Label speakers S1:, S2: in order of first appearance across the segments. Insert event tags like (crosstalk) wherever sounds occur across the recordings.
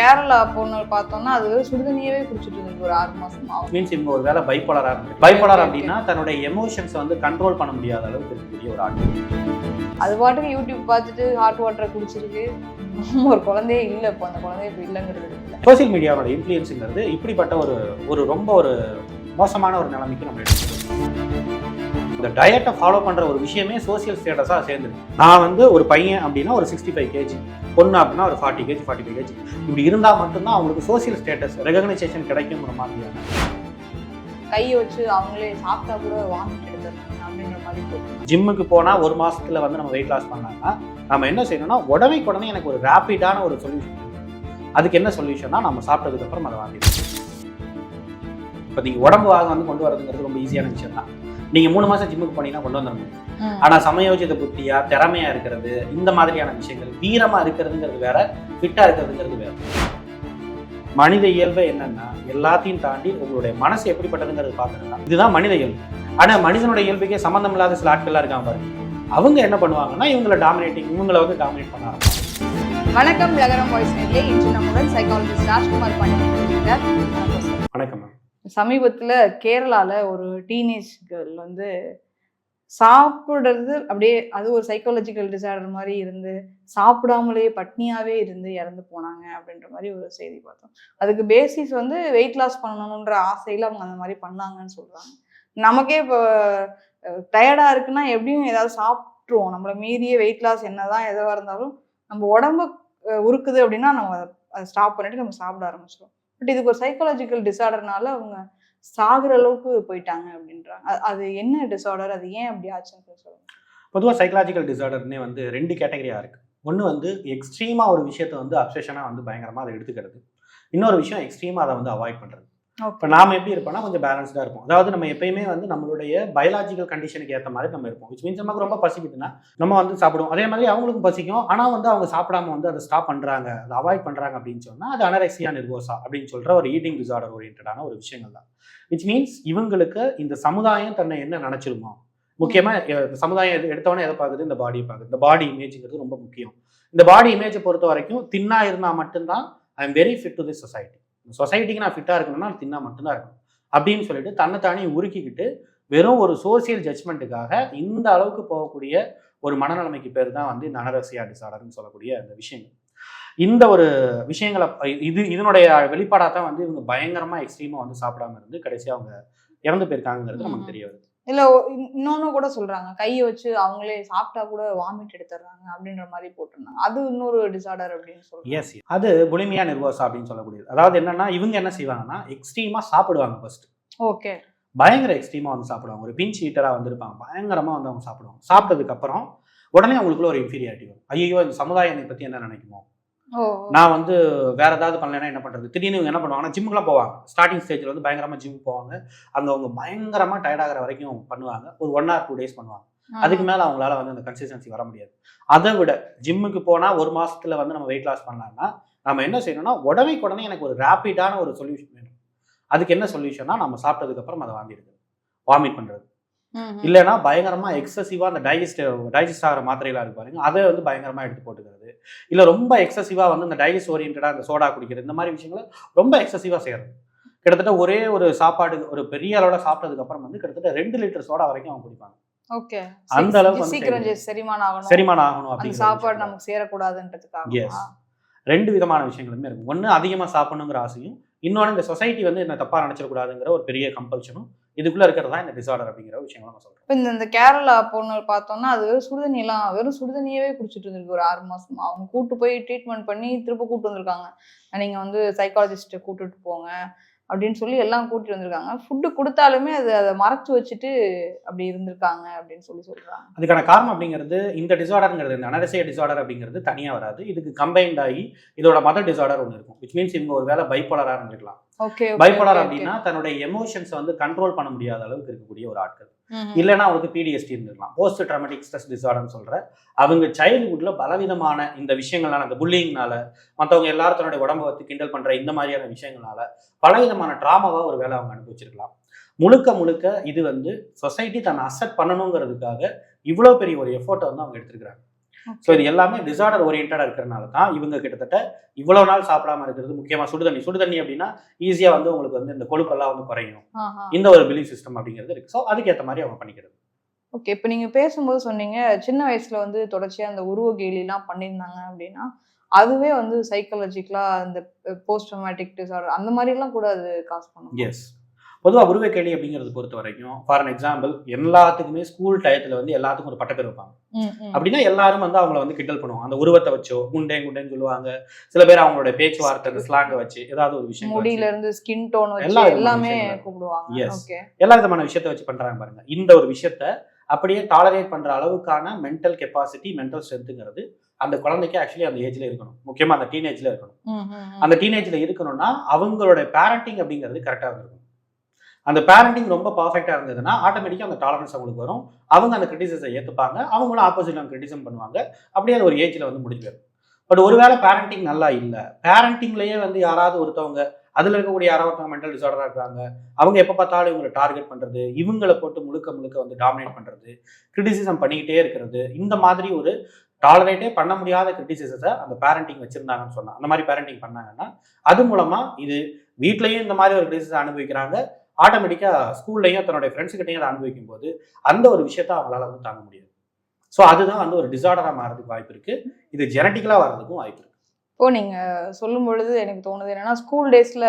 S1: கேரளா பொண்ணு பார்த்தோம்னா அது சுடுதண்ணியவே குடிச்சிட்டு இருந்துச்சு ஒரு ஆறு மாசமா
S2: மீன்ஸ் இவங்க ஒரு வேலை பைப்போலராக இருக்கு பைப்போலர் அப்படின்னா தன்னுடைய எமோஷன்ஸை வந்து கண்ட்ரோல் பண்ண முடியாத அளவுக்கு இருக்கக்கூடிய ஒரு ஆள்.
S1: அது பாட்டுக்கு யூடியூப் பார்த்துட்டு ஹாட் வாட்டரை குடிச்சிருக்கு. ஒரு குழந்தையே இல்லை இப்போ. அந்த குழந்தைய இப்போ இல்லைங்கிறது இல்லை
S2: சோசியல் மீடியாவோட இன்ஃப்ளூயன்ஸுங்கிறது இப்படிப்பட்ட ஒரு ஒரு ரொம்ப ஒரு மோசமான ஒரு நிலைமைக்கு நம்ம எடுத்துக்கிறோம் இந்த டயட்டை ஃபாலோ பண்ணுற ஒரு விஷயமே சோசியல் ஸ்டேட்டஸாக சேர்ந்துருக்கு நான் வந்து ஒரு பையன் அப்படின்னா ஒரு சிக்ஸ்டி ஃபைவ் கேஜி பொண்ணு அப்படின்னா ஒரு forty KG forty five KG இப்படி இருந்தால் மட்டும்தான் அவங்களுக்கு சோசியல் ஸ்டேட்டஸ் ரெகக்னைசேஷன் கிடைக்குங்கிற மாதிரியான
S1: கையை வச்சு அவங்களே சாப்பிட்டா கூட வாமிட் எடுத்துருக்காங்க அப்படின்ற மாதிரி போட்டு
S2: ஜிம்முக்கு போனால் ஒரு மாசத்துல வந்து நம்ம வெயிட் லாஸ் பண்ணாங்கன்னா நம்ம என்ன செய்யணும்னா உடனே உடனே எனக்கு ஒரு ரேப்பிடான ஒரு சொல்யூஷன் அதுக்கு என்ன சொல்யூஷன்னா நம்ம சாப்பிட்டதுக்கு அப்புறம் அதை வாங்கிடணும் இப்போ நீங்கள் உடம்பு வாக வந்து கொண்டு வரதுங்கிறது ரொம்ப ஈஸியான விஷயம் தான் நீங்கள் மூணு மாதம் ஜிம்முக்கு போனீங்கன்னா கொண்டு வந்துட முடியும் ஆனால் சமயோஜித புத்தியா திறமையா இருக்கிறது இந்த மாதிரியான விஷயங்கள் வீரமா இருக்கிறதுங்கிறது வேற ஃபிட்டா இருக்கிறதுங்கிறது வேற. மனித இயல்பு என்னன்னா எல்லாத்தையும் தாண்டி உங்களுடைய மனசு எப்படிப்பட்டதுங்கிறது பார்க்கணும்னா இதுதான் மனித இயல்பு. ஆனா மனிதனுடைய இயல்புக்கே சம்மந்தம் இல்லாத சில ஆட்கள்லாம் இருக்காங்க பாருங்க. அவங்க என்ன பண்ணுவாங்கன்னா இவங்களை டாமினேட்டிங் இவங்களை வந்து டாமினேட் பண்ண ஆரம்பிப்பாங்க.
S1: வணக்கம் லகரம் வாய்ஸ் நேரிலே இன்று நம்முடன் சைக்காலஜிஸ்ட் ராஜ்குமார் சார்.
S2: வணக்கம் மேம்
S1: சமீபத்தில் கேரளாவில் ஒரு டீனேஜ் கேர்ள் வந்து சாப்பிடுறது அப்படியே அது ஒரு சைக்காலஜிக்கல் டிசார்டர் மாதிரி இருந்து சாப்பிடாமலே பட்னியாகவே இருந்து இறந்து போனாங்க அப்படின்ற மாதிரி ஒரு செய்தி பார்த்தோம். அதுக்கு பேசிஸ் வந்து வெயிட் லாஸ் பண்ணணுன்ற ஆசையில் அவங்க அந்த மாதிரி பண்ணாங்கன்னு சொல்கிறாங்க நமக்கே இப்போ டயர்டாக இருக்குன்னா எப்படியும் ஏதாவது சாப்பிட்ருவோம் நம்மளை மீறிய வெயிட் லாஸ் என்னதான் எதுவாக இருந்தாலும் நம்ம உடம்பு உருக்குது அப்படின்னா நம்ம அதை ஸ்டாப் பண்ணிட்டு நம்ம சாப்பிட ஆரம்பிச்சிடும் பட் இதுக்கு ஒரு சைக்காலஜிக்கல் டிசார்டர்னால அவங்க சாகுற அளவுக்கு போயிட்டாங்க அப்படின்றாங்க. அது என்ன டிசார்டர் அது ஏன் அப்படி ஆச்சுன்னு சொல்லுங்க.
S2: பொதுவாக சைக்கலாஜிக்கல் டிசார்டர்னே வந்து ரெண்டு கேட்டகரியாக இருக்குது ஒன்று வந்து எக்ஸ்ட்ரீமாக ஒரு விஷயத்தை வந்து அப்சஷனாக வந்து பயங்கரமாக அதை எடுத்துக்கிறது. இன்னொரு விஷயம் எக்ஸ்ட்ரீமாக அதை வந்து அவாய்ட் பண்ணுறது இப்போ நாம எப்படி இருப்போம்னா கொஞ்சம் பேலன்ஸ்டாக இருப்போம். அதாவது நம்ம எப்பயுமே வந்து நம்மளுடைய பயாலஜிக்கல் கண்டிஷனுக்கு ஏற்ற மாதிரி நம்ம இருப்போம். விச் மீன்ஸ் நமக்கு ரொம்ப பசிக்குதுன்னா நம்ம வந்து சாப்பிடுவோம். அதே மாதிரி அவங்களுக்கும் பசிக்கும். ஆனால் வந்து அவங்க சாப்பிடாம வந்து அதை ஸ்டாப் பண்ணுறாங்க அதை அவாய்ட் பண்ணுறாங்க அப்படின்னு சொன்னால் அது அனரெக்சியா நிர்வோசா அப்படின்னு சொல்கிற ஒரு ஈட்டிங் டிசார்டர் ஓரியன்டான ஒரு விஷயங்கள் தான். விச் மீன்ஸ் இவங்களுக்கு இந்த சமுதாயம் தன்னை என்ன நினச்சிருமோ முக்கியமாக சமுதாயம் எடுத்தவொடனே எதை பார்க்குது? இந்த பாடியை பார்க்குது. இந்த பாடி இமேஜுங்கிறது ரொம்ப முக்கியம். இந்த பாடி இமேஜை பொறுத்த வரைக்கும் தின்னா இருந்தால் மட்டும்தான் I am very fit to the society சொசைட்டிக்கு நான் ஃபிட்டாக இருக்கணும்னா தின்னா மட்டும்தான் இருக்கணும். அப்படின்னு சொல்லிட்டு தன்னைத்தானே உருக்கிக்கிட்டு வெறும் ஒரு சோசியல் ஜட்ஜ்மெண்ட்டுக்காக இந்த அளவுக்கு போகக்கூடிய ஒரு மனநிலைமைக்கு பேர் தான் வந்து இந்த அனரசியா டிசார்டர்னு சொல்லக்கூடிய அந்த விஷயங்கள். இந்த ஒரு விஷயங்களை இது இதனுடைய வெளிப்பாடாக தான் வந்து இவங்க பயங்கரமா எக்ஸ்ட்ரீமா வந்து சாப்பிடாம இருந்து கடைசியா அவங்க இறந்து போயிருக்காங்கிறது நமக்கு தெரிய வருது.
S1: இல்ல ஒ- இன்- இன்னொன்னு கூட சொல்றாங்க. கையை வச்சு அவங்களே சாப்பிட்டா கூட வாமிட் எடுத்துடுறாங்க அப்படின்ற மாதிரி போட்டிருந்தாங்க. அது இன்னொரு டிசார்டர் அப்படின்னு சொல்றாங்க.
S2: எஸ் அது புலிமியா நிர்வாசா அப்படின்னு சொல்லக்கூடியது. அதாவது என்னன்னா இவங்க என்ன செய்வாங்கன்னா எக்ஸ்ட்ரீமா சாப்பிடுவாங்க ஃபர்ஸ்ட்
S1: ஓகே.
S2: பயங்கர எக்ஸ்ட்ரீமாக வந்து சாப்பிடுவாங்க. ஒரு பிஞ்ச் ஹீட்டராக வந்திருப்பாங்க. பயங்கரமாக வந்து அவங்க சாப்பிடுவாங்க. சாப்பிட்டதுக்கு அப்புறம் உடனே அவங்களுக்குள்ள ஒரு இன்ஃபீரியாரிட்டி வரும். ஐயோ இந்த சமுதாயம் பற்றி என்ன நினைக்குமோ? நான் வந்து வேற ஏதாவது பண்ணலைன்னா என்ன பண்ணுறது திடீர்னு இவங்க என்ன பண்ணுவாங்கன்னா ஜிம்முக்குலாம் போவாங்க. ஸ்டார்டிங் ஸ்டேஜில் வந்து பயங்கரமாக ஜிம் போவாங்க. அங்கே அவங்க பயங்கரமாக டயர்டாகிற வரைக்கும் பண்ணுவாங்க. ஒரு ஒன் ஆர் டூ டேஸ் பண்ணுவாங்க. அதுக்கு மேலே அவங்களால வந்து அந்த கன்சிஸ்டன்சி வர முடியாது. அதை விட ஜிம்முக்கு போனால் ஒரு மாசத்துல வந்து நம்ம வெயிட் லாஸ் பண்ணலாம்னா நம்ம என்ன செய்யணும்னா உடனே உடனே எனக்கு ஒரு ரேப்பிடான ஒரு சொல்யூஷன் வேணும். அதுக்கு என்ன சொல்யூஷன்னா நம்ம சாப்பிட்டதுக்கு அப்புறம் அதை வாங்கிடுது வாமிட் பண்ணுறது
S1: ம்ஹும்.
S2: இல்லைன்னா பயங்கரமா எக்ஸசிவா அந்த டைஜஸ்ட் டைஜஸ்ட் ஆகிற மாத்திரைகளா இருக்கு பாருங்க. அதை வந்து பயங்கரமா எடுத்து போட்டுக்கிறது. இல்ல ரொம்ப எக்ஸசிவா வந்து இந்த டைஜஸ்ட் ஓரியன்டா அந்த சோடா குடிக்கிறது. இந்த மாதிரி விஷயங்களை ரொம்ப எக்ஸசிவா செய்யறது. கிட்டத்தட்ட ஒரே ஒரு சாப்பாடு ஒரு பெரிய அளவோட சாப்பிட்டதுக்கு அப்புறம் வந்து கிட்டத்தட்ட ரெண்டு லிட்டர் சோடா வரைக்கும் அவங்க குடிப்பாங்க.
S1: ஓகே
S2: அந்த அளவுக்கு
S1: சீக்கிரம். செரிமானம் ஆகணும்.
S2: செரிமானம் ஆகணும் அப்படிங்கிற
S1: சாப்பாடு. நமக்கு சேரக்கூடாதுன்றதுக்காக.
S2: ரெண்டு விதமான விஷயங்களுமே இருக்கும். ஒன்று அதிகமாக சாப்பிடணுங்கிற ஆசையும் இன்னொன்று இந்த சொசைட்டி வந்து என்ன தப்பாக நினச்சிடக்கூடாதுங்கிற ஒரு பெரிய கம்பல்ஷனும் இதுக்குள்ள இருக்கிறது தான் இந்த டிசார்டர் அப்படிங்கிற விஷயங்களை நம்ம சொல்றோம்.
S1: இப்போ இந்த இந்த கேரளா பொண்ணு பார்த்தோம்னா அது வெறும் சுடுதண்ணி எல்லாம் வெறும் சுடுதண்ணியவே குடிச்சிட்டு இருந்திருக்கு ஒரு ஆறு மாசமா. அவங்க கூட்டு போய் ட்ரீட்மெண்ட் பண்ணி திரும்ப கூட்டு வந்திருக்காங்க. நீங்க வந்து சைக்காலஜிஸ்ட்டை கூட்டிட்டு போங்க அப்படின்னு சொல்லி எல்லாம் கூட்டிட்டு வந்திருக்காங்க. ஃபுட்டு கொடுத்தாலுமே அது அதை மறைச்சு வச்சுட்டு அப்படி இருந்திருக்காங்க அப்படின்னு சொல்லி சொல்றாங்க.
S2: அதுக்கான காரணம் அப்படிங்கிறது இந்த டிசார்டருங்கிறது இந்த அனரசிய டிசார்டர் அப்படிங்கிறது தனியாக வராது. இதுக்கு கம்பைன்ட் ஆகி இதோட மதர் டிசார்டர் ஒன்று இருக்கும். விச் மீன்ஸ் இவங்க ஒரு வேலை பைப்போலராக இருந்திருக்கலாம்.
S1: ஓகே
S2: பைப்போலர் அப்படின்னா தன்னுடைய எமோஷன்ஸை வந்து கண்ட்ரோல் பண்ண முடியாத அளவுக்கு இருக்கக்கூடிய ஒரு ஆட்கள். இல்லைன்னா அவங்களுக்கு பிடிஎஸ்டி இருந்திருக்கலாம். போஸ்ட் ட்ராமட்டிக் ஸ்ட்ரெஸ் டிசார்டர்னு சொல்ற அவங்க சைல்ட்ஹுட்ல பலவிதமான இந்த விஷயங்கள்னால அந்த புல்லிங்னால மற்றவங்க எல்லாரும் தன்னுடைய உடம்பை வந்து கிண்டல் பண்ற இந்த மாதிரியான விஷயங்களால பலவிதமான ட்ராமாவா ஒரு வேலை அவங்க அனுபவிச்சிருக்கலாம். முழுக்க முழுக்க இது வந்து சொசைட்டி தன்னை அசெப்ட் பண்ணணுங்கிறதுக்காக இவ்வளோ பெரிய ஒரு எஃபோர்ட்டை வந்து அவங்க எடுத்திருக்கிறாங்க. ஸோ இது எல்லாமே டிசார்டர் ஓரியன்டாக இருக்கிறனால தான் இவங்க கிட்டத்தட்ட இவ்வளவு நாள் சாப்பிடாம இருக்கிறது முக்கியமா சுடுதண்ணி சுடுதண்ணி அப்படின்னா ஈஸியா வந்து உங்களுக்கு வந்து இந்த கொழுப்பெல்லாம் வந்து குறையும். இந்த ஒரு பிலீஃப் சிஸ்டம் அப்படிங்கிறது இருக்கு. ஸோ அதுக்கேற்ற மாதிரி அவங்க பண்ணிக்கிறது.
S1: ஓகே இப்போ நீங்க பேசும்போது சொன்னீங்க சின்ன வயசுல வந்து தொடர்ச்சியா அந்த உருவ கேலிலாம் பண்ணியிருந்தாங்க அப்படின்னா அதுவே வந்து சைக்காலஜிக்கலா இந்த போஸ்ட் டிசார்டர் அந்த மாதிரி எல்லாம் கூட அது காஸ் பண்ணும்?
S2: எஸ் பொதுவாக உருவ கேள்வி அப்படிங்கிறது பொறுத்த வரைக்கும் ஃபார் அன் எக்ஸாம்பிள் எல்லாத்துக்குமே ஸ்கூல் டயத்துல வந்து எல்லாத்துக்கும் ஒரு பட்டப்பேர் வைப்பாங்க. அப்படின்னா எல்லாரும் வந்து அவங்கள வந்து கிண்டல் பண்ணுவாங்க. அந்த உருவத்தை வச்சோ குண்டே குண்டேன்னு சொல்லுவாங்க. சில பேர் அவங்களோட பேச்சுவார்த்தை ஸ்லாங்கை வச்சு ஏதாவது ஒரு விஷயம்
S1: முடியில இருந்து ஸ்கின் டோன் எல்லாமே. கூப்பிடுவாங்க.
S2: எல்லா விதமான விஷயத்த வச்சு பண்றாங்க பாருங்க. இந்த ஒரு விஷயத்த அப்படியே டாலரேட் பண்ற அளவுக்கான மென்டல் கெப்பாசிட்டி மென்டல் ஸ்ட்ரென்த்துங்கிறது அந்த குழந்தைக்கு ஆக்சுவலி அந்த ஏஜ்ல இருக்கணும். முக்கியமா அந்த டீனேஜ்ல இருக்கணும். அந்த டீனேஜ்ல இருக்கணும்னா அவங்களோட பேரண்டிங் அப்படிங்கிறது கரெக்டாக இருக்கணும் அந்த பேரண்டிங் ரொம்ப பர்ஃபெக்டாக இருந்ததுன்னா ஆட்டோமேட்டிக்காக அந்த டாலரன்ஸ் அவங்களுக்கு வரும். அவங்க அந்த கிரிட்டிசிசை ஏற்றுப்பாங்க அவங்களும் ஆப்போசிட் அவங்க கிரிட்டிசம் பண்ணுவாங்க. அப்படியே அது ஒரு ஏஜில் வந்து முடிஞ்சு போயிடும். பட் ஒருவேளை பேரண்டிங் நல்லா இல்லை. பேரண்டிங்லேயே வந்து யாராவது ஒருத்தவங்க அதில் இருக்கக்கூடிய யாராவது ஒருத்தவங்க மென்டல் டிசார்டராக இருக்காங்க. அவங்க எப்போ பார்த்தாலும் இவங்களை டார்கெட் பண்ணுறது இவங்களை போட்டு முழுக்க முழுக்க வந்து டாமினேட் பண்ணுறது கிரிட்டிசிசம் பண்ணிக்கிட்டே இருக்கிறது இந்த மாதிரி ஒரு டாலரேட்டே பண்ண முடியாத கிரிட்டிசிசத்தை அந்த பேரண்டிங் வச்சுருந்தாங்கன்னு சொன்னால் அந்த மாதிரி பேரண்டிங் பண்ணாங்கன்னா அது மூலமாக இது வீட்லேயும் இந்த மாதிரி ஒரு கிரிட்டிசிசம் அனுபவிக்கிறாங்க. ஆட்டோமேட்டிக்கா ஸ்கூல்லையும் தன்னுடைய ஃப்ரெண்ட்ஸ் கிட்டையும் அதை அனுபவிக்கும் போது அந்த ஒரு விஷயத்த அவங்களால வந்து தாங்க முடியாது. ஸோ அதுதான் வந்து ஒரு டிசார்டரா மாறதுக்கு வாய்ப்பு இருக்கு. இது ஜெனட்டிக்கலா வர்றதுக்கும் வாய்ப்பு இருக்கு.
S1: இப்போ நீங்க சொல்லும் பொழுது எனக்கு தோணுது என்னன்னா ஸ்கூல் டேஸ்ல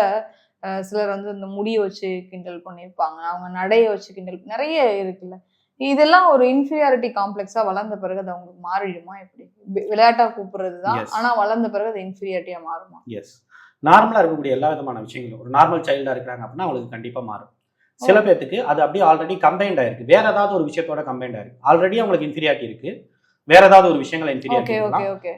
S1: சிலர் வந்து இந்த முடியை வச்சு கிண்டல் பண்ணியிருப்பாங்க அவங்க நடைய வச்சு கிண்டல் நிறைய இருக்குல்ல. இதெல்லாம் ஒரு இன்ஃபீரியாரிட்டி காம்ப்ளெக்ஸா வளர்ந்த பிறகு அது அவங்களுக்கு மாறிடுமா? எப்படி? வி- விளையாட்டா கூப்பிடுறது தான்
S2: Yes.
S1: ஆனா வளர்ந்த பிறகு அது இன்ஃபீரியாரிட்டியா மாறுமா?
S2: எஸ் நார்மலா இருக்கக்கூடிய எல்லா விதமான விஷயங்களும். ஒரு நார்மல் சைல்டா இருக்கிறாங்க அப்படின்னா அவங்களுக்கு கண்டிப்பா மாறும். சில பேர்த்துக்கு அது அப்படியே ஆல்ரெடி கம்பைண்ட் ஆயிருக்கு. வேற ஏதாவது ஒரு விஷயத்தோட கம்பைண்ட் ஆயிருக்கு. ஆல்ரெடி அவங்களுக்கு இன்ஃபீரியாரிட்டி இருக்கு. வேற ஏதாவது ஒரு விஷயங்களை இன்ஃபீரியாரிட்டி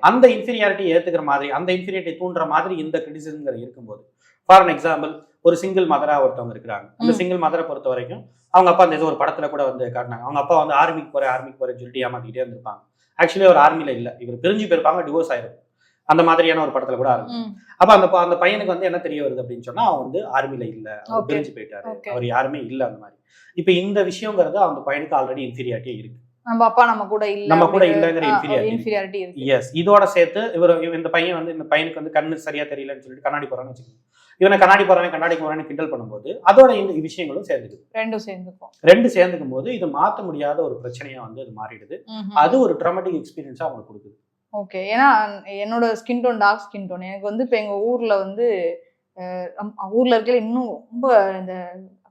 S2: அந்த இன்ஃபீரியாரிட்டி ஏத்துக்கிற மாதிரி அந்த இன்ஃபீரியாரிட்டி தூண்டுற மாதிரி இந்த கிரிட்டிசிசம்ங்கிற இருக்கும்போது ஃபார் அன் எக்ஸாம்பிள் ஒரு சிங்கிள் மதரா ஒருத்தவங்க இருக்கிறாங்க. அந்த. சிங்கிள் மதரை பொறுத்த வரைக்கும் அவங்க அப்பா அந்த ஏதோ ஒரு படத்துல கூட வந்து காட்டினாங்க. அவங்க அப்பா வந்து ஆர்மிக்கு போறேன் ஆர்மிக்கு போறேன்னு சொல்லிட்டு ஏமாத்திக்கிட்டே இருந்திருப்பாங்க. ஆக்சுவலி ஒரு ஆர்மில இல்ல. இவர் பிரிஞ்சு போயிருப்பாங்க டிவோர்ஸ் ஆயிருக்கும் அந்த மாதிரியான ஒரு படத்துல கூட ஆரம்பி
S1: ம்.
S2: அப்ப அந்த அந்த பையனுக்கு வந்து என்ன தெரிய வருது அப்படின்னு சொன்னா அவன் வந்து ஆர்மில இல்ல. அவர். பிரிஞ்சு போயிட்டாரு. அவர் யாருமே இல்ல அந்த மாதிரி. இப்ப இந்த விஷயங்கிறது அந்த பையனுக்கு ஆல்ரெடி இன்ஃபீரியாரிட்டியே இருக்கு.
S1: நம்ம அப்பா நம்ம கூட இல்ல
S2: நம்ம கூட இல்லைங்கிற.
S1: இன்ஃபீரியாரிட்டி
S2: எஸ் இதோட சேர்த்து இவர் இவ- இந்த பையன் வந்து இந்த பையனுக்கு வந்து கண்ணு சரியா தெரியலன்னு சொல்லிட்டு கண்ணாடி போறான்னு வச்சுக்கோங்க. இவனை கண்ணாடி போறவன் கண்ணாடி போறான்னு கிண்டல் பண்ணும்போது அதோட இந்த விஷயங்களும் சேர்ந்துக்குது.
S1: ரெண்டும் சேர்ந்துக்கும்.
S2: ரெண்டு சேர்ந்துக்கும் போது இது மாத்த முடியாத ஒரு பிரச்சனையா வந்து அது மாறிடுது. அது ஒரு ட்ராமட்டிக் எக்ஸ்பீரியன்ஸா அவங்களுக்கு கொடுக்குது.
S1: ஓகே ஏன்னா என்னோட skin tone dark skin tone எனக்கு வந்து இப்போ எங்கள் ஊரில் வந்து ஊர்ல இருக்கையில இன்னும் ரொம்ப இந்த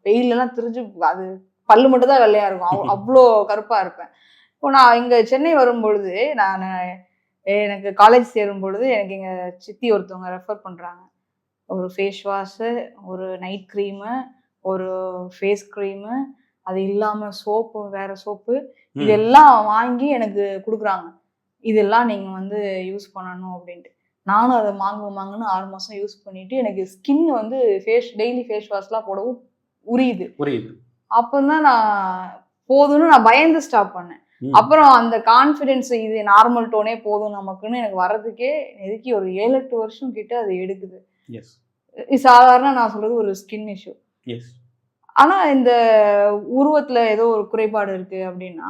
S1: வெயிலெல்லாம் திரிஞ்சு அது பல்லு மட்டும் தான் வெள்ளையா இருக்கும். அவ்- (laughs) அவ்வளோ கருப்பா இருப்பேன். இப்போ நான் இங்க சென்னை வரும்பொழுது நான் எனக்கு காலேஜ் சேரும் பொழுது எனக்கு எங்க சித்தி ஒருத்தவங்க ரெஃபர் பண்றாங்க. ஒரு ஃபேஸ் வாஷு ஒரு நைட் க்ரீமு ஒரு ஃபேஸ் க்ரீமு அது இல்லாம சோப்பு வேற சோப்பு இதெல்லாம் வாங்கி எனக்கு கொடுக்குறாங்க. இதெல்லாம் நீங்க வந்து யூஸ் பண்ணணும் அப்படின்ட்டு. நானும் அதை மாங்கு மாங்குன்னு ஆறு மாசம் யூஸ் பண்ணிட்டு எனக்கு ஸ்கின் வந்து ஃபேஸ் டெய்லி ஃபேஸ் வாஷ்லாம் போடவும் உரியுது.
S2: புரியுது.
S1: அப்பதான் நான் போதும்னு நான் பயந்து ஸ்டாப் பண்ணேன். அப்புறம் அந்த கான்ஃபிடென்ஸ் இது நார்மல் டோனே போதும் நமக்குன்னு எனக்கு வர்றதுக்கே நெருக்கி ஒரு ஏழு எட்டு வருஷம் கிட்ட அது எடுக்குது. சாதாரண நான் சொல்றது ஒரு ஸ்கின் இஷ்யூ ஆனா இந்த உருவத்துல ஏதோ ஒரு குறைபாடு இருக்கு அப்படின்னா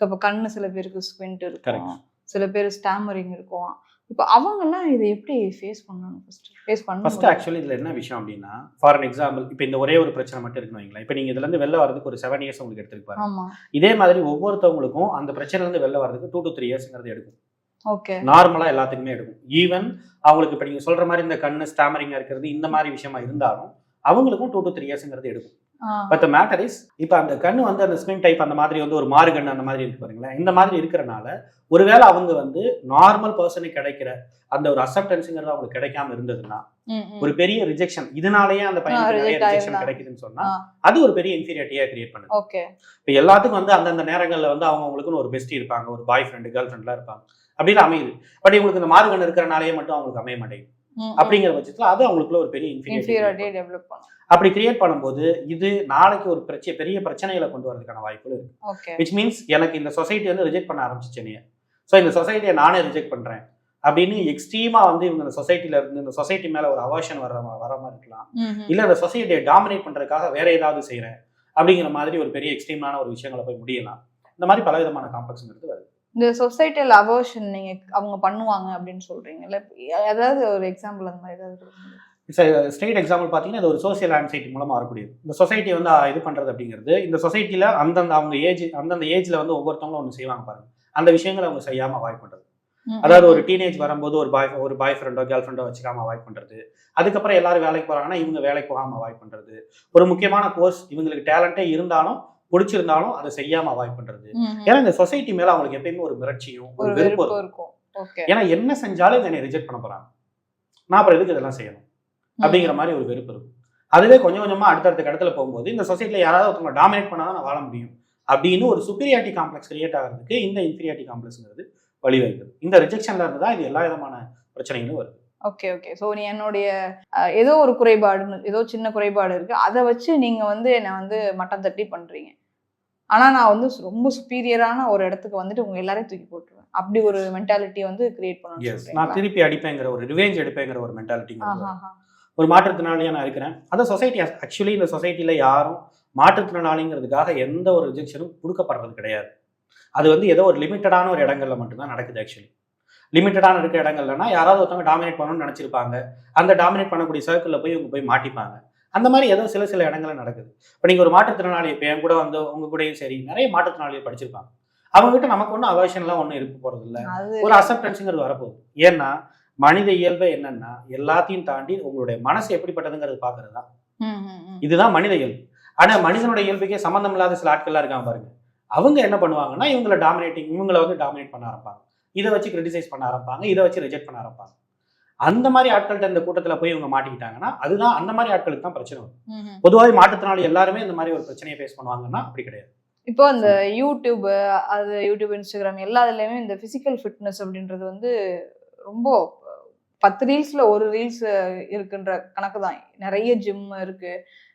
S1: இப்ப கண்ணு சில பேருக்கு ஸ்குவிண்ட் இருக்கும். சில பேர் ஸ்டாமரிங் இருக்கும். இப்ப அவங்க எல்லாம் இதை எப்படி ஃபேஸ் பண்ணணும் ஃபர்ஸ்ட் ஃபேஸ்
S2: ஃபர்ஸ்ட்
S1: பண்ண
S2: ஆக்சுவலி இதுல என்ன விஷயம் அப்படின்னா ஃபார் அன் எக்ஸாம்பிள் இப்போ இந்த ஒரே ஒரு பிரச்சனை மட்டும் இருக்குன்னு வைங்களேன். இப்போ நீங்க இதுல இருந்து வெளில வரதுக்கு ஒரு செவன் இயர்ஸ் உங்களுக்கு
S1: ஆமா.
S2: இதே மாதிரி ஒவ்வொருத்தவங்களுக்கும் அந்த பிரச்சனைல இருந்து வெளில வரதுக்கு டூ டு த்ரீ இயர்ஸ்ங்கிறது எடுக்கும்.
S1: ஓகே
S2: நார்மலா எல்லாத்துக்குமே எடுக்கும். ஈவன் அவங்களுக்கு இப்போ நீங்க சொல்ற மாதிரி இந்த கண்ணு ஸ்டாமரிங்கா இருக்கிறது இந்த மாதிரி விஷயமா இருந்தாலும் அவங்களுக்கும் டூ டு த்ரீ இயர்ஸ்ங்கிறது எடுக்கும். பட் மேட்டர் இஸ் இப்போ அந்த கண்ணு வந்து அந்த ஸ்பின் டைப் அந்த மாதிரி வந்து ஒரு மாறு கண்ணு அந்த மாதிரி இருக்கு பாருங்களேன். இந்த மாதிரி இருக்கிறனால ஒருவேளை அவங்க வந்து நார்மல் பர்சனுக்கு கிடைக்கிற அந்த ஒரு அக்செப்டன்ஸுங்கிறது அவங்களுக்கு கிடைக்காம இருந்ததுன்னா ஒரு பெரிய ரிஜெக்ஷன் இதனாலேயே அந்த பையனுக்கு ரிஜெக்ஷன். கிடைக்குதுன்னு சொன்னா. அது ஒரு பெரிய இன்ஃபீரியாரிட்டியா கிரியேட் பண்ணுது.
S1: ஓகே
S2: இப்போ எல்லாத்துக்கும் வந்து அந்தந்த நேரங்கள்ல வந்து அவங்க அவங்களுக்குன்னு ஒரு பெஸ்டி இருப்பாங்க ஒரு பாய் ஃப்ரெண்டு கேர்ள் ஃப்ரெண்ட்லாம் இருப்பாங்க. அப்படின்னு அமையுது. பட் இவங்களுக்கு இந்த மாறுகண் இருக்கிறனாலேயே மட்டும் அவங்களுக்கு அமைய மாட்டேங்குது. அப்படிங்கிற பட்சத்துல அது அவங்களுக்குள்ள ஒரு பெரிய
S1: இன்ஃபீரியாரிட்டி டெவலப் பண்ணும்.
S2: அப்படி கிரியேட் பண்ணும்போது இது நாளைக்கு ஒரு பிரச்சனை பெரிய பிரச்சனைகளை கொண்டு வரதுக்கான வாய்ப்புகள் இருக்கு. விச் மீன்ஸ் எனக்கு இந்த சொசைட்டி வந்து ரிஜெக்ட் பண்ண ஆரம்பிச்சிச்சேனே ஸோ இந்த சொசைட்டியை நானே ரிஜெக்ட் பண்றேன். அப்படின்னு எக்ஸ்ட்ரீமா வந்து இவங்க இந்த சொசைட்டில இருந்து இந்த சொசைட்டி மேல ஒரு அவாஷன் வர வர மாதிரி இருக்கலாம். இல்ல அந்த சொசைட்டியை டாமினேட் பண்றதுக்காக வேற ஏதாவது செய்றேன். அப்படிங்கிற மாதிரி ஒரு பெரிய எக்ஸ்ட்ரீமான ஒரு விஷயங்களை போய் முடியலாம். இந்த மாதிரி பலவிதமான காம்ப்ளெக்ஸ்ங்கிறது வருது.
S1: இந்த சொசைட்டியில் அவர்ஷன் நீங்க அவங்க பண்ணுவாங்க அப்படின்னு சொல்றீங்கல்ல. ஏதாவது ஒரு எக்ஸாம்பிள் அந்த மாதிரி ஏதாவது?
S2: ஸ்ட்ரெயிட் எக்ஸாம்பிள் பார்த்தீங்கன்னா இது ஒரு சோசியல் ஆன்சைட்டி மூலமாக வரக்கூடியது. இந்த சொசைட்டி வந்து இது பண்ணுறது அப்படிங்கிறது இந்த சொசைட்டியில் அந்தந்த அவங்க ஏஜ் அந்தந்த ஏஜில் வந்து ஒவ்வொருத்தவங்களும் ஒன்று செய்வாங்க பாருங்க. அந்த விஷயங்களை அவங்க செய்யாமல் அவாய்ட் பண்ணுறது அதாவது ஒரு டீனேஜ் வரும்போது ஒரு பாய் ஒரு பாய் ஃப்ரெண்டோ கேர்ள் ஃப்ரெண்டோ வச்சுக்காம அவாய்ட் பண்ணுறது அதுக்கப்புறம் எல்லாரும் வேலைக்கு போகிறாங்கன்னா இவங்க வேலைக்கு போகாமல் அவாய்ட் பண்ணுறது ஒரு முக்கியமான கோர்ஸ் இவங்களுக்கு டேலண்ட்டே இருந்தாலும் பிடிச்சிருந்தாலும் அதை செய்யாமல் அவாய்ட்
S1: ம்.
S2: ஏன்னா இந்த சொசைட்டி மேலே அவங்களுக்கு எப்பயுமே ஒரு மிரட்சியும்
S1: ஒரு
S2: வெறுப்பு இருக்கும். ஏன்னா என்ன செஞ்சாலும் என்னை ரிஜெக்ட் பண்ண போகிறாங்க நான் அப்புறம் எதுக்கு இதெல்லாம் செய்யணும்? அப்படிங்கிற மாதிரி ஒரு வெறுப்பு இருக்கும். அதுவே கொஞ்சம் கொஞ்சமா அடுத்தடுத்த இடத்துல போகும்போது இந்த சொசைட்டில யாராவது ஒருத்தவங்க டாமினேட் பண்ணாதான் நான் வாழ முடியும். அப்படின்னு ஒரு சுப்பீரியாரிட்டி காம்ப்ளெக்ஸ் கிரியேட் ஆகிறதுக்கு இந்த இன்ஃபீரியாரிட்டி காம்ப்ளெக்ஸ்ங்கிறது வழிவகுக்குது. இந்த ரிஜெக்ஷன்ல இருந்து தான் இது எல்லா விதமான பிரச்சனைகளும் வருது.
S1: ஓகே ஓகே ஸோ நீ என்னுடைய ஏதோ ஒரு குறைபாடுன்னு ஏதோ சின்ன குறைபாடு இருக்கு. அதை வச்சு நீங்க வந்து என்னை வந்து மட்டம் தட்டி பண்றீங்க. ஆனா நான் வந்து ரொம்ப சுப்பீரியரான ஒரு இடத்துக்கு வந்துட்டு உங்க எல்லாரையும் தூக்கி போட்டுருவேன். அப்படி ஒரு மென்டாலிட்டி வந்து கிரியேட்
S2: எஸ் நான்
S1: பண்ணணும்
S2: திருப்பி அடிப்பேங்கிற ஒரு ரிவேஞ்ச் எடுப்பேங்கிற ஒரு மென்டாலிட்டிங்கிறது
S1: ஆஹா
S2: ஒரு மாற்றுத்திறனாளியா நான் இருக்கிறேன். அந்த சொசைட்டி ஆக்சுவலி இந்த சொசைட்டில யாரும் மாற்றுத்திறனாளிங்கிறதுக்காக எந்த ஒரு ரிஜெக்ஷனும் கொடுக்கப்படுறது கிடையாது. அது வந்து ஏதோ ஒரு லிமிட்டடான ஒரு இடங்கள்ல மட்டும்தான் நடக்குது ஆக்சுவலி லிமிட்டடான இருக்க இடங்கள்லனா யாராவது ஒருத்தவங்க டாமினேட் பண்ணணும்னு நினைச்சிருப்பாங்க. அந்த டாமினேட் பண்ணக்கூடிய சர்க்கிளில் போய் இவங்க போய் மாட்டிப்பாங்க. அந்த மாதிரி ஏதோ சில சில இடங்கள்ல நடக்குது. இப்போ நீங்கள் ஒரு மாற்றுத்திறனாளி இப்போ என் கூட வந்து உங்க கூடயும் சரி நிறைய மாற்றுத்திறனாளியை படிச்சிருப்பாங்க. அவங்ககிட்ட நமக்கு ஒன்றும் அவர்ஷன்லாம் ஒன்றும் இருக்க போறது இல்ல. ஒரு அசப்டன்ஸுங்கிறது வரப்போகுது. ஏன்னா மனித இயல்பே என்னன்னா எல்லாத்தையும் தாண்டி உங்களுடைய மனசு எப்படிப்பட்டதுங்கிறது பார்க்கறது தான். இதுதான் மனித இயல்பு. ஆனா மனிதனோட இயல்புக்கே சம்மந்தம் இல்லாத சில ஆட்கள்லாம் இருக்காங்க பாருங்க. அவங்க என்ன பண்ணுவாங்கன்னா இவங்களை டாமினேட்டிங் இவங்களை வந்து டாமினேட் பண்ண ஆரம்பிப்பாங்க. இதை வச்சு கிரிட்டிசைஸ் பண்ண ஆரம்பிப்பாங்க இதை வச்சு ரிஜெக்ட் பண்ண ஆரம்பிப்பாங்க. அந்த மாதிரி ஆட்கள்கிட்ட இந்த கூட்டத்துல போய் இவங்க மாட்டிக்கிட்டாங்கன்னா அதுதான் அந்த மாதிரி ஆட்களுக்கு தான் பிரச்சனை வரும்.
S1: ம், ம்.
S2: பொதுவாக மாற்றுத்திறனாளி எல்லாருமே இந்த மாதிரி ஒரு பிரச்சனையை ஃபேஸ் பண்ணுவாங்கன்னா அப்படி கிடையாது.
S1: இப்போ அந்த யூடியூப் அது யூடியூப் இன்ஸ்டாகிராம் எல்லா இதுலயுமே இந்த பிசிக்கல் ஃபிட்னஸ் அப்படின்றது வந்து ரொம்ப பத்து ரீல்ஸ்ல ஒரு ரீல்ஸ் இருக்குன்ற கணக்கு தான். நிறைய ஜிம் இருக்கு.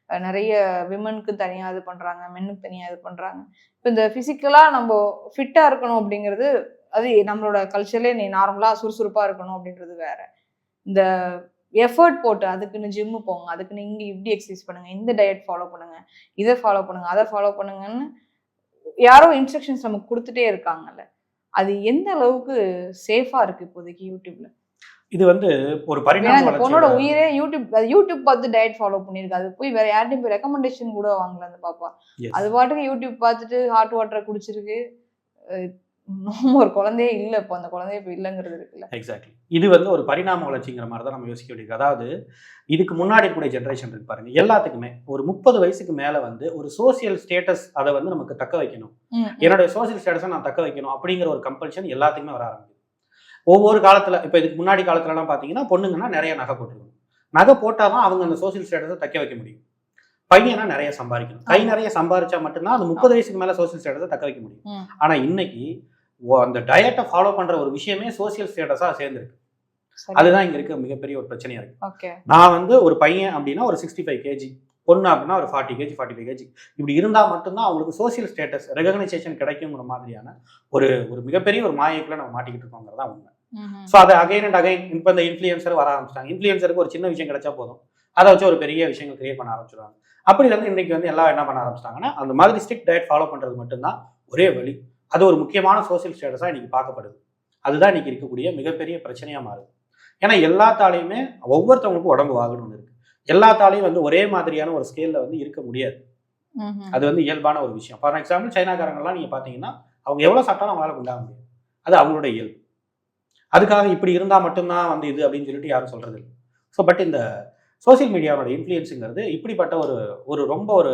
S1: நிறைய விமனுக்கு தனியா இது பண்றாங்க மென்னுக்கு தனியா இது பண்றாங்க. இப்போ இந்த பிசிக்கலா நம்ம ஃபிட்டா இருக்கணும் அப்படிங்கிறது அது நம்மளோட கல்ச்சர்லேயே நீ நார்மலா சுறுசுறுப்பா இருக்கணும் அப்படின்றது வேற. இந்த எஃபர்ட் போட்டு அதுக்குன்னு ஜிம்மு போங்க அதுக்குன்னு இங்க இப்படி எக்ஸசைஸ் பண்ணுங்க இந்த டயட் ஃபாலோ பண்ணுங்க இதை ஃபாலோ பண்ணுங்க அதை ஃபாலோ பண்ணுங்கன்னு யாரோ இன்ஸ்ட்ரக்ஷன்ஸ் நமக்கு கொடுத்துட்டே இருக்காங்கல்ல. அது எந்த அளவுக்கு சேஃபா இருக்கு இப்போதைக்கு யூடியூப்ல
S2: இது வந்து ஒரு பரிணாம
S1: பொண்ணோட உயிரே யூடியூப் யூடியூப் பார்த்து டயட் ஃபாலோ பண்ணிருக்கு அது போய் வேற யார்ட்டையும் போய் ரெக்கமெண்டேஷன் கூட வாங்கல அந்த பாப்பா. அது பாட்டுக்கு யூடியூப் பார்த்துட்டு ஹாட் வாட்டரை குடிச்சிருக்கு. அஹ் இன்னும் ஒரு குழந்தையே இல்ல இப்போ. அந்த குழந்தைய இப்போ இல்லைங்கிறது இருக்குல்ல.
S2: எக்ஸாக்ட்லி இது வந்து ஒரு பரிணாம வளர்ச்சிங்கிற மாதிரி தான் நம்ம யோசிக்க வேண்டியது அதாவது இதுக்கு முன்னாடி கூட ஜென்ரேஷன் இருக்கு பாருங்க. எல்லாத்துக்குமே ஒரு முப்பது வயசுக்கு மேல வந்து ஒரு சோசியல் ஸ்டேட்டஸ் அதை வந்து நமக்கு தக்க வைக்கணும். என்னுடைய சோசியல் ஸ்டேட்டஸை நான் தக்க வைக்கணும் அப்படிங்கிற ஒரு கம்பல்ஷன் எல்லாத்துக்குமே வர ஆரம்பிக்குது. ஒவ்வொரு காலத்துல இப்போ இதுக்கு முன்னாடி காலத்துலலாம் பார்த்தீங்கன்னா பொண்ணுங்கன்னா நிறைய நகை போட்டுருக்கணும் நகை போட்டால் தான் அவங்க அந்த சோசியல் ஸ்டேட்டஸை தக்க வைக்க முடியும். பையனா நிறைய சம்பாதிக்கணும். கை. நிறைய சம்பாரிச்சா மட்டும்தான் அந்த முப்பது வயசுக்கு மேல சோசியல் ஸ்டேட்டஸை தக்க வைக்க முடியும். ஆனா இன்னைக்கு அந்த டயட்டை ஃபாலோ பண்ற ஒரு விஷயமே சோசியல் ஸ்டேட்டஸா சேர்ந்துருக்கு.
S1: சரி.
S2: அதுதான் இங்க இருக்க மிகப்பெரிய ஒரு பிரச்சனையா இருக்கு. நான் வந்து ஒரு பையன் அப்படின்னா ஒரு சிக்ஸ்டி ஃபைவ் கேஜி பொண்ணு அப்படின்னா ஒரு forty KG forty five KG இப்படி இருந்தா மட்டும்தான் அவங்களுக்கு சோசியல் ஸ்டேட்டஸ் ரெகனைசேஷன் கிடைக்குங்கிற மாதிரியான ஒரு ஒரு மிகப்பெரிய ஒரு மாயக்குள்ள நம்ம மாட்டிக்கிட்டு இருக்கோங்கிறதா உண்மை. ஸோ அதை அகைன் அண்ட் அகைன் இப்போ இந்த இன்ஃப்ளூயன்சர் வர ஆரம்பிச்சிட்டாங்க. இன்ஃப்ளூயன்சருக்கு ஒரு சின்ன விஷயம் கிடைச்சா போதும். அதை வச்சு ஒரு பெரிய விஷயங்கள் கிரியேட் பண்ண ஆரம்பிச்சிடுவாங்க அப்படி வந்து இன்னைக்கு வந்து எல்லாம் என்ன பண்ண ஆரம்பிச்சிட்டாங்கன்னா அந்த மாதிரி ஸ்ட்ரிக்ட் டயட் ஃபாலோ பண்றது மட்டும்தான் ஒரே வழி. அது ஒரு முக்கியமான சோசியல் ஸ்டேட்டஸாக இன்னைக்கு பார்க்கப்படுது. அதுதான் இன்னைக்கு இருக்கக்கூடிய மிகப்பெரிய பிரச்சனையா மாறுது. ஏன்னா எல்லாத்தாலையுமே ஒவ்வொருத்தவங்களுக்கும் உடம்பு வாகணும்னு இருக்கு. எல்லாத்தாலையும் வந்து ஒரே மாதிரியான ஒரு ஸ்கேல்ல வந்து இருக்க முடியாது. அது வந்து இயல்பான ஒரு விஷயம். ஃபார் எக்ஸாம்பிள் சைனாக்காரங்கெல்லாம் நீங்க பாத்தீங்கன்னா அவங்க எவ்வளவு சாப்பிட்டாலும் அவங்களால குண்டாக முடியாது. அது அவங்களோட இயல்பு. அதுக்காக இப்படி இருந்தா மட்டும்தான் வந்து இது அப்படின்னு சொல்லிட்டு யாரும் சொல்றது இல்லை ஸோ பட் இந்த சோஷியல் மீடியாவோட இன்ஃப்ளூயன்ஸுங்கிறது இப்படிப்பட்ட ஒரு ஒரு ரொம்ப ஒரு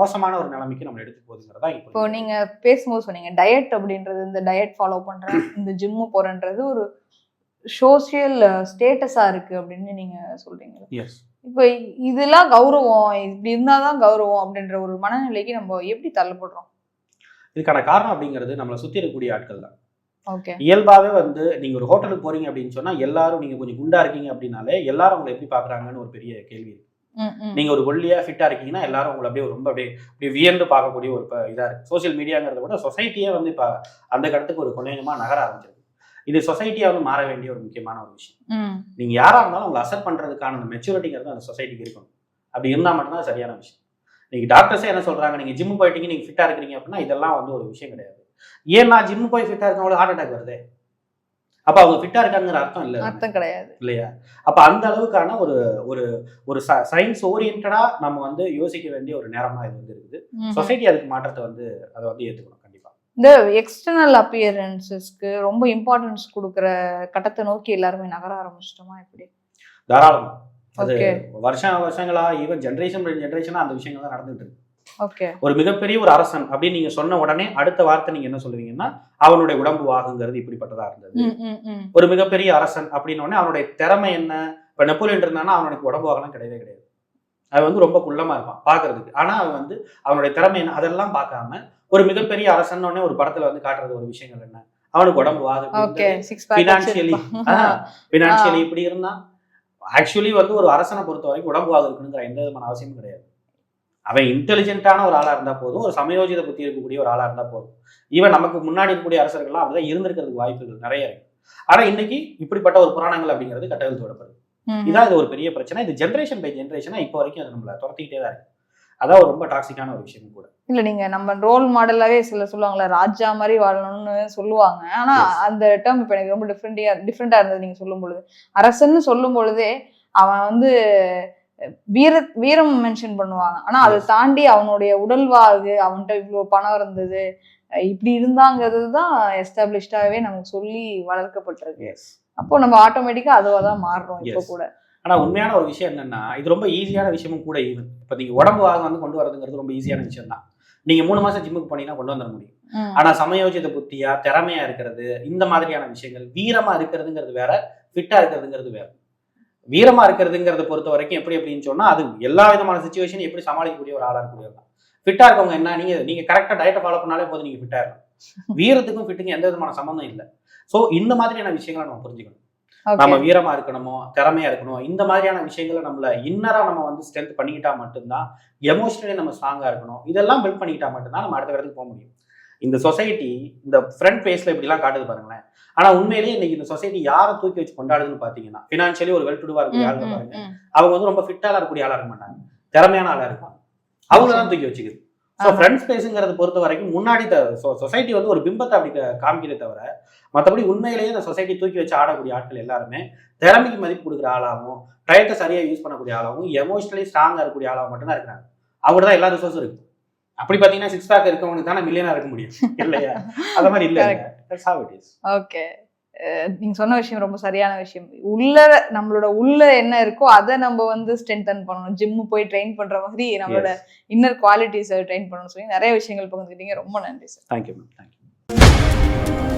S2: மோசமான ஒரு நிலைமைக்கு நம்ம எடுத்து போகுதுங்கிறதா
S1: இப்போ நீங்க பேசும்போது சொன்னீங்க டயட் அப்படின்றது இந்த டயட் ஃபாலோ பண்றேன் இந்த ஜிம்மு போறேன்றது ஒரு சோசியல் ஸ்டேட்டஸா இருக்கு அப்படின்னு நீங்க சொல்றீங்க. இப்போ இதெல்லாம் கௌரவம் இப்படி இருந்தாதான் கௌரவம் அப்படின்ற ஒரு மனநிலைக்கு நம்ம எப்படி தள்ளப்படுறோம்?
S2: இதுக்கான காரணம் அப்படிங்கிறது நம்மளை சுத்தி இருக்கக்கூடிய ஆட்கள் தான்.
S1: ஓகே.
S2: இயல்பாவே வந்து நீங்க ஒரு ஹோட்டலுக்கு போறீங்க அப்படின்னு சொன்னா எல்லாரும் நீங்க கொஞ்சம் குண்டா இருக்கீங்க அப்படின்னாலே எல்லாரும் உங்களை எப்படி பாக்குறாங்கன்னு ஒரு பெரிய கேள்வி இருக்கு. நீங்க ஒரு ஒல்லியா ஃபிட்டா இருக்கீங்கன்னா எல்லாரும் உங்களை அப்படியே ரொம்ப அப்படியே அப்படியே வியந்து பார்க்கக்கூடிய ஒரு இதா இருக்கு. சோஷியல் மீடியாங்கிறத விட சொசைட்டியே வந்து இப்ப அந்த கடத்துக்கு ஒரு கொஞ்சமா நகர ஆரம்பிச்சிருக்கு. இது சொசைட்டியா வந்து மாற வேண்டிய ஒரு முக்கியமான ஒரு விஷயம். நீங்க யாரா இருந்தாலும் உங்களை அசெப்ட் பண்றதுக்கான அந்த மெச்சூரிட்டிங்கிறது அந்த சொசைட்டிக்கு இருக்கணும். அப்படி இருந்தா மட்டும்தான் சரியான விஷயம். நீங்க டாக்டர்ஸே என்ன சொல்றாங்க? நீங்க ஜிம் போயிட்டீங்க நீங்க ஃபிட்டா இருக்கிறீங்க அப்படின்னா இதெல்லாம் வந்து ஒரு விஷயம் கிடையாது. ஏன்னா ஜிம் போய் ஃபிட்டா இருக்கவங்களுக்கு ஹார்ட் அட்டாக் வருது. அப்ப அவங்க ஃபிட்டா இருக்காங்கிற அர்த்தம் இல்ல
S1: அர்த்தம் கிடையாது.
S2: இல்லையா? அப்ப அந்த அளவுக்கான ஒரு ஒரு ஒரு சயின்ஸ் ஓரியன்டா நம்ம வந்து யோசிக்க வேண்டிய ஒரு நேரமா இது வந்து இருக்குது. சொசைட்டி அதுக்கு மாற்றத்தை வந்து அதை வந்து ஏத்துக்கணும் கண்டிப்பா.
S1: இந்த எக்ஸ்டர்னல் அப்பியரன்சஸ்க்கு ரொம்ப இம்பார்ட்டன்ஸ் கொடுக்குற கட்டத்தை நோக்கி எல்லாருமே நகர ஆரம்பிச்சிட்டோமா எப்படி?
S2: தாராளமா. அது வருஷம் வருஷங்களா ஈவன் ஜென்ரேஷன் ஜென்ரேஷனா அந்த விஷயங்கள் தான் நடந்துட்டு இருக்கு. ஒரு மிகப்பெரிய ஒரு அரசன் அப்படின்னு நீங்க சொன்ன உடனே அடுத்த வார்த்தை நீங்க என்ன சொல்லுவீங்கன்னா அவனுடைய உடம்பு வாகுங்கிறது இப்படிப்பட்டதா இருந்தது. ஒரு மிகப்பெரிய அரசன் அப்படின்னு உடனே அவனுடைய திறமை என்ன? இப்ப நெப்போலியன் இருந்தானா அவனுக்கு உடம்பு வாகலாம் கிடையவே கிடையாது. அது வந்து ரொம்ப குள்ளமா இருப்பான் பாக்குறதுக்கு ஆனா அவன் வந்து அவனுடைய திறமை என்ன? அதெல்லாம் பார்க்காம ஒரு மிகப்பெரிய அரசன் உடனே ஒரு படத்துல வந்து காட்டுறது ஒரு விஷயங்கள் என்ன? அவனுக்கு உடம்பு
S1: ஓகே
S2: வாகு
S1: சிக்ஸ்
S2: ஃபினான்சியலி ஃபினான்சியலி இப்படி இருந்தா ஆக்சுவலி வந்து ஒரு அரசனை பொறுத்த வரைக்கும் உடம்பு வாகு இருக்கணுங்கிற எந்த விதமான அவசியமும் கிடையாது. அவன் இன்டெலிஜென்ட்டான ஒரு ஆளா இருந்தா போதும் ஒரு சமயோஜித புத்தி இருக்கக்கூடிய ஒரு ஆளா இருந்தா போதும். ஈவன் நமக்கு முன்னாடி இருக்கக்கூடிய அரசர்கள்லாம் அப்படிதான் இருந்திருக்கிறதுக்கு வாய்ப்புகள் நிறைய இருக்கு. ஆனா இன்னைக்கு இப்படிப்பட்ட ஒரு புராணங்கள் அப்படிங்கிறது கட்டவிழ்த்து விடப்படுது. இதான் இது ஒரு பெரிய பிரச்சனை. இது ஜென்ரேஷன் பை ஜென்ரேஷனா இப்போ வரைக்கும் அது நம்மள துரத்திக்கிட்டே தான் இருக்கு. அதான் ஒரு ரொம்ப டாக்ஸிக்கான ஒரு விஷயம் கூட.
S1: இல்ல நீங்க நம்ம ரோல் மாடலாவே சில சொல்லுவாங்கல்ல ராஜா மாதிரி வாழணும்னு சொல்லுவாங்க. ஆனா. அந்த டேர்ம் இப்ப எனக்கு ரொம்ப டிஃப்ரெண்டியா டிஃப்ரெண்டா இருந்தது நீங்க சொல்லும் பொழுது அரசன்னு சொல்லும் பொழுதே அவன் வந்து வீர வீரம் மென்ஷன் பண்ணுவாங்க. ஆனா அதை. தாண்டி அவனுடைய உடல்வாகு அவன்கிட்ட இவ்வளவு பணம் இருந்தது இப்படி இருந்தாங்கிறது தான் எஸ்டாப்ளிஷ்டாவே நமக்கு சொல்லி வளர்க்கப்பட்டிருக்கு. அப்போ நம்ம ஆட்டோமேட்டிக்கா அதுவா தான் மாறுறோம் இப்போ. கூட.
S2: ஆனா உண்மையான ஒரு விஷயம் என்னன்னா இது ரொம்ப ஈஸியான விஷயமும் கூட ஈவன் இப்போ நீங்க உடம்பு வாக வந்து கொண்டு வரதுங்கிறது ரொம்ப ஈஸியான விஷயம் தான் நீங்க மூணு மாசம் ஜிம்முக்கு போனீங்கன்னா கொண்டு வந்துட முடியும். ஆனா சமயோஜித புத்தியா திறமையா இருக்கிறது இந்த மாதிரியான விஷயங்கள் வீரமா இருக்கிறதுங்கிறது வேற ஃபிட்டா இருக்கிறதுங்கிறது வேற. வீரமா இருக்கிறதுங்கிறத பொறுத்த வரைக்கும் எப்படி அப்படின்னு சொன்னா அது எல்லா விதமான சுச்சுவேஷன் எப்படி சமாளிக்கக்கூடிய ஒரு ஆளா இருக்கக்கூடியவர் தான். ஃபிட்டா இருக்கவங்க என்ன நீங்க நீங்க கரெக்டா டயட்டை ஃபாலோ பண்ணாலே போதும் நீங்க ஃபிட்டா இருக்கலாம். வீரத்துக்கும் ஃபிட்டுக்கும் எந்த விதமான சம்மந்தம் இல்லை. ஸோ இந்த மாதிரியான விஷயங்களை நம்ம புரிஞ்சுக்கணும். நம்ம வீரமா இருக்கணுமோ திறமையா இருக்கணும் இந்த மாதிரியான விஷயங்களை நம்மள இன்னரா நம்ம வந்து ஸ்ட்ரென்த் பண்ணிக்கிட்டா மட்டும்தான் எமோஷனலி நம்ம ஸ்ட்ராங்கா இருக்கணும். இதெல்லாம் பில்ட் பண்ணிக்கிட்டா மட்டும்தான் நம்ம அடுத்த இடத்துக்கு போக முடியும். இந்த சொசைட்டி இந்த ஃப்ரண்ட் பேஸ்ல இப்படிலாம் காட்டுது பாருங்களேன். ஆனா உண்மையிலேயே இன்னைக்கு இந்த சொசைட்டி யாரை தூக்கி வச்சு கொண்டாடுதுன்னு பாத்தீங்கன்னா பினான்சியலி ஒரு வெல் டுடுவா இருக்கக்கூடிய ஆளுங்க பாருங்க. அவங்க வந்து ரொம்ப ஃபிட்டாக இருக்கக்கூடிய ஆளா இருக்க மாட்டாங்க. திறமையான ஆளா இருப்பாங்க. அவங்க தான் தூக்கி வச்சுக்குது. ஸோ
S1: ஆமா.
S2: ஃப்ரெண்ட் ஸ்பேஸுங்கிறத பொறுத்த வரைக்கும் முன்னாடி சொசைட்டி வந்து ஒரு பிம்பத்தை அப்படி க- காமிக்கிறதே தவிர மற்றபடி உண்மையிலேயே இந்த சொசைட்டி தூக்கி வச்சு ஆடக்கூடிய ஆட்கள் எல்லாருமே திறமைக்கு மதிப்பு கொடுக்குற ஆளாகவும் டயத்தை சரியா யூஸ் பண்ணக்கூடிய ஆளாகவும் எமோஷனலி ஸ்ட்ராங்கா இருக்கக்கூடிய ஆளாகவும் மட்டும்தான் இருக்கிறாங்க. அவங்க தான் எல்லா ரிசோர்ஸும் இருக்கு. அப்படி பார்த்தீங்கன்னா சிக்ஸ் பேக் இருக்கவங்களுக்கு தானே மில்லியனா இருக்க முடியும். (laughs) இல்லையா? அந்த மாதிரி இல்லை.
S1: ஓகே நீங்க சொன்ன விஷயம் ரொம்ப சரியான விஷயம். உள்ள நம்மளோட உள்ள என்ன இருக்கோ அதை நம்ம வந்து ஸ்ட்ரென்தன் பண்ணணும். ஜிம்மு போய் ட்ரெயின் பண்ற மாதிரி நம்மளோட. இன்னர் குவாலிட்டிஸை ட்ரெயின் பண்ணணும்னு சொல்லி நிறைய விஷயங்கள் பகிர்ந்துக்கிட்டீங்க. ரொம்ப நன்றி சார்
S2: ma'am. Thank you.